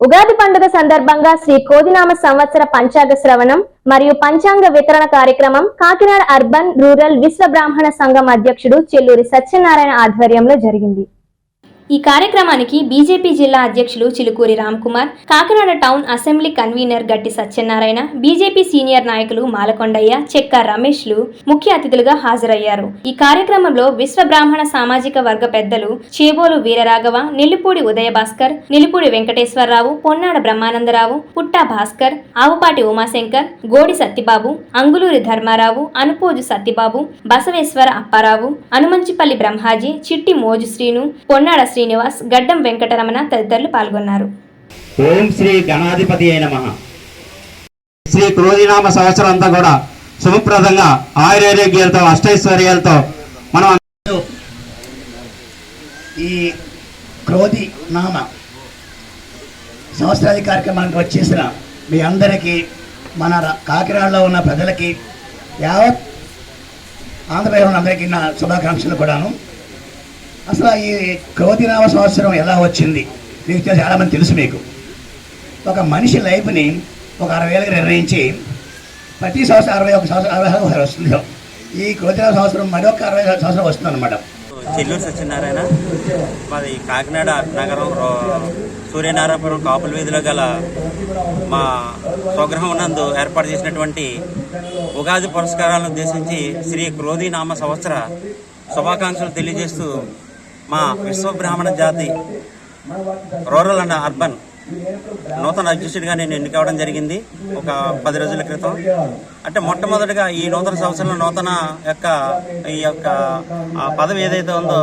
ఉగాది పండుగ సందర్భంగా శ్రీ కోదినామ సంవత్సర పంచాంగ శ్రవణం మరియు పంచాంగ వితరణ కార్యక్రమం కాకినాడ అర్బన్ రూరల్ విశ్వ బ్రాహ్మణ సంఘం అధ్యక్షుడు చెల్లూరి సత్యనారాయణ ఆధ్వర్యంలో జరిగింది. ఈ కార్యక్రమానికి బీజేపీ జిల్లా అధ్యక్షులు Chilukuri Ramkumar Kakinada town assembly convener Gatti Satyanarayana BJP senior నాయకులు మాలకొండయ్య చెక్క రమేష్లు ముఖ్య అతిథులుగా హాజరయ్యారు. ఈ కార్యక్రమంలో విశ్వ బ్రాహ్మణ సామాజిక వర్గ పెద్దలు చేబోలు వీరరాఘవ నిల్లిపూడి ఉదయభాస్కర్ నిలిపూడి వెంకటేశ్వరరావు పొన్నాడ బ్రహ్మానందరావు పుట్టా భాస్కర్ ఆవుపాటి ఉమాశంకర్ గోడి సత్తిబాబు అంగులూరి ధర్మారావు అనుపోజు సత్తిబాబు బసవేశ్వర అప్పారావు అనుమంచిపల్లి బ్రహ్మాజీ చిట్టి మోజు శ్రీను పొన్నాడ శ్రీ శ్రీనివాస్ గడ్డం వెంకటరమణ తదితరులు పాల్గొన్నారు. ఓం శ్రీ గణాధిపతి అయిన మహ. శ్రీ క్రోధినామ సంవత్సరం అంతా కూడా శుభప్రదంగా ఆయురారోగ్యాలతో అష్టైశ్వర్యాలతో మనం ఈ క్రోధి నామ సంవత్సరాది కార్యక్రమానికి వచ్చేసిన మీ అందరికీ మన కాకినాడలో ఉన్న ప్రజలకి యావత్ ఆంధ్రప్రదేశ్ అందరికీ నా శుభాకాంక్షలు కూడాను. అసలు ఈ క్రోధినామ సంవత్సరం ఎలా వచ్చింది? మీకు తెలు- చాలామంది తెలుసు మీకు. ఒక మనిషి లైఫ్ని ఒక అరవై ఏళ్ళకి నిర్ణయించి ప్రతి సంవత్సరం అరవై ఒక సంవత్సరం అరవై ఏళ్ళకి ఒకసారి వస్తుంది ఈ క్రోధినామ సంవత్సరం మరొక అరవై సంవత్సరం వస్తుంది అనమాట చెల్లూరు సత్యనారాయణ మాది కాకినాడ నగరం సూర్యనారాయణపురం కాపుల వీధిలో గల మా స్వగ్రహం నందు ఏర్పాటు చేసినటువంటి ఉగాది పురస్కారాలను ఉద్దేశించి శ్రీ క్రోధి నామ సంవత్సర శుభాకాంక్షలు తెలియజేస్తూ మా విశ్వబ్రాహ్మణ జాతి రూరల్ అండ్ అర్బన్ నూతన అధ్యక్షుడిగా నేను ఎన్నికవడం జరిగింది ఒక పది రోజుల క్రితం. అంటే మొట్టమొదటిగా ఈ నూతన సంవత్సరంలో నూతన యొక్క ఈ యొక్క పదవి ఏదైతే ఉందో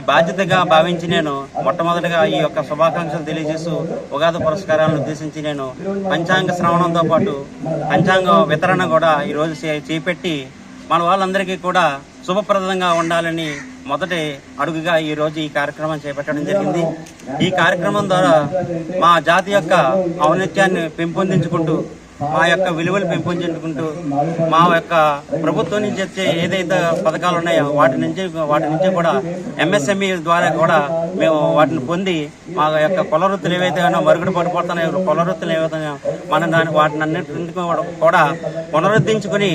బాధ్యతగా భావించి నేను మొట్టమొదటిగా ఈ యొక్క శుభాకాంక్షలు తెలియజేస్తూ ఉగాది పురస్కారాలను ఉద్దేశించి నేను పంచాంగ శ్రవణంతో పాటు పంచాంగ వితరణ కూడా ఈరోజు చే- మన వాళ్ళందరికీ కూడా శుభప్రదంగా ఉండాలని మొదటి అడుగుగా ఈ రోజు ఈ కార్యక్రమం చేపట్టడం జరిగింది. ఈ కార్యక్రమం ద్వారా మా జాతి యొక్క ఔన్నత్యాన్ని పెంపొందించుకుంటూ మా యొక్క విలువలు పెంపొందించుకుంటూ మా యొక్క ప్రభుత్వం నుంచి వచ్చే ఏదైతే పథకాలు ఉన్నాయో వాటి నుంచి వాటి నుంచి కూడా ఎంఎస్ఎంఈ ద్వారా కూడా మేము వాటిని పొంది మా యొక్క కుల వృత్తులు ఏవైతే ఉన్నాయో మరుగుడు పడిపోతున్నాయో కుల వృత్తులు ఏవైతే మనం దాని వాటిని అన్నింటినీ కూడా పునరుద్ధరించుకుని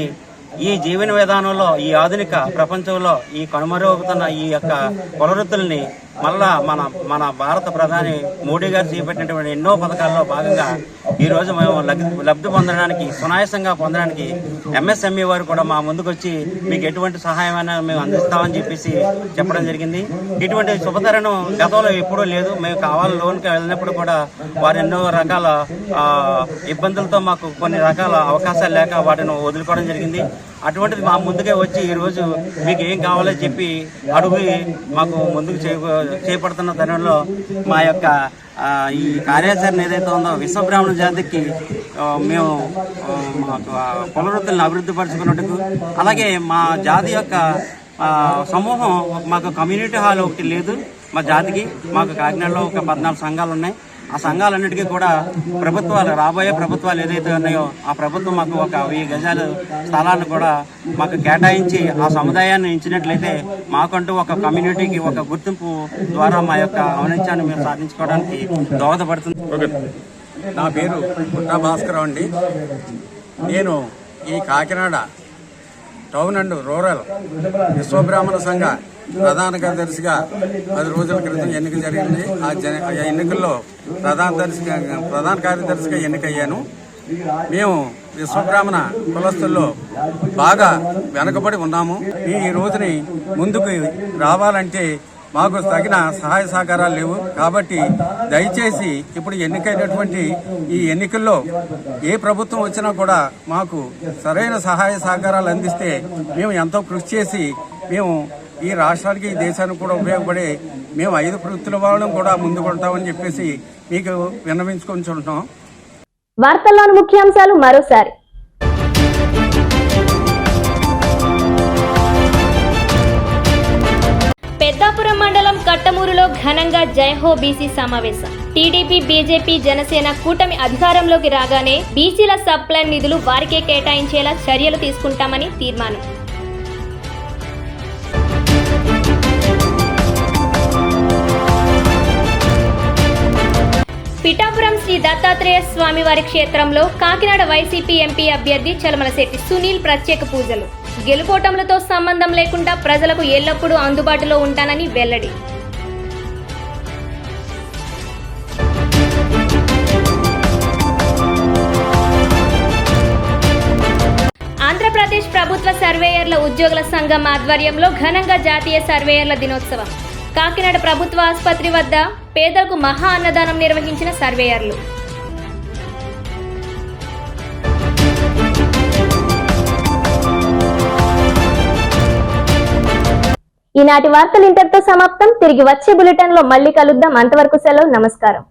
ఈ జీవన విధానంలో ఈ ఆధునిక ప్రపంచంలో ఈ కనుమరుగవుతున్న ఈ యొక్క కులవృత్తుల్ని మళ్ళా మన మన భారత ప్రధాని మోడీ గారు చేపట్టినటువంటి ఎన్నో పథకాల్లో భాగంగా ఈరోజు మేము లబ్ధి లబ్ధి పొందడానికి సునాయాసంగా పొందడానికి ఎంఎస్ఎంఈ వారు కూడా మా ముందుకు వచ్చి మీకు ఎటువంటి సహాయమైనా మేము అందిస్తామని చెప్పేసి చెప్పడం జరిగింది. ఇటువంటి శుభతరణం గతంలో ఎప్పుడూ లేదు. మేము కావాలి లోన్కి వెళ్ళినప్పుడు కూడా వారు ఎన్నో రకాల ఇబ్బందులతో మాకు కొన్ని రకాల అవకాశాలు లేక వాటిని వదులుకోవడం జరిగింది. అటువంటిది మా ముందుకే వచ్చి ఈరోజు మీకు ఏం కావాలో చెప్పి అడుగు మాకు ముందుకు చేయ చేపడుతున్న తరుణంలో మా యొక్క ఈ కార్యాచరణ ఏదైతే ఉందో విశ్వబ్రాహ్మణ జాతికి మేము మాకు కులవృత్తులను అభివృద్ధి పరచుకున్నట్టుకు అలాగే మా జాతి యొక్క సమూహం మాకు కమ్యూనిటీ హాల్ ఒకటి లేదు మా జాతికి మాకు కాకినాడలో ఒక పద్నాలుగు సంఘాలు ఉన్నాయి. ఆ సంఘాలన్నిటికీ కూడా ప్రభుత్వాలు రాబోయే ప్రభుత్వాలు ఏదైతే ఉన్నాయో ఆ ప్రభుత్వం మాకు ఒక వెయ్యి గజాలు స్థలాన్ని కూడా మాకు కేటాయించి ఆ సముదాయాన్ని ఇచ్చినట్లయితే మాకంటూ ఒక కమ్యూనిటీకి ఒక గుర్తింపు ద్వారా మా యొక్క ఔన్నత్యాన్ని మేము సాధించుకోవడానికి దోహదపడుతుంది. నా పేరు పుట్టా భాస్కర్ అండి. నేను ఈ Kakinada town and rural Vishwabrahmana సంఘ ప్రధాన కార్యదర్శిగా పది రోజుల క్రితం ఎన్నిక జరిగింది. ఆ జన- ఎన్నికల్లో ప్రధాన దర్శిగా ప్రధాన కార్యదర్శిగా ఎన్నికయ్యాను. మేము విశ్వబ్రాహ్మణ కులస్తుల్లో బాగా వెనకబడి ఉన్నాము. ఈ రోజుని ముందుకు రావాలంటే మాకు తగిన సహాయ సహకారాలు లేవు. కాబట్టి దయచేసి ఇప్పుడు ఎన్నికైనటువంటి ఈ ఎన్నికల్లో ఏ ప్రభుత్వం వచ్చినా కూడా మాకు సరైన సహాయ సహకారాలు అందిస్తే మేము ఎంతో కృషి చేసి మేము ఈ రాష్ట్రానికి ఈ దేశానికి కూడా ఉపయోగపడే మేము ఐదు వృత్తుల వాళ్ళం కూడా ముందుకుంటామని చెప్పేసి మీకు విన్నవించుకుంటున్నాం వార్తల్లోని ముఖ్యాంశాలు మరోసారి. పెద్దాపురం మండలం కట్టమూరులో ఘనంగా జైహో బీసీ సమావేశం. టీడీపీ బీజేపీ జనసేన కూటమి అధికారంలోకి రాగానే బీసీల సప్లై నిధులు వారికే కేటాయించేలా చర్యలు తీసుకుంటామని తీర్మానం. పిఠాపురం శ్రీ దత్తాత్రేయ స్వామివారి క్షేత్రంలో కాకినాడ వైసీపీ ఎంపీ అభ్యర్థి చలమలశెట్టి సునీల్ ప్రత్యేక పూజలు. గెలుపోటములతో సంబంధం లేకుండా ప్రజలకు ఎల్లప్పుడూ అందుబాటులో ఉంటానని వెల్లడి. ఆంధ్రప్రదేశ్ ప్రభుత్వ సర్వేయర్ల ఉద్యోగుల సంఘం ఆధ్వర్యంలో ఘనంగా జాతీయ సర్వేయర్ల దినోత్సవం. కాకినాడ ప్రభుత్వ ఆసుపత్రి వద్ద పేదలకు మహా అన్నదానం నిర్వహించిన సర్వేయర్లు. ఈనాటి వార్తలు ఇంతటితో సమాప్తం. తిరిగి వచ్చే బులెటిన్లో మళ్ళీ కలుద్దాం. అంతవరకు సెలవు. నమస్కారం.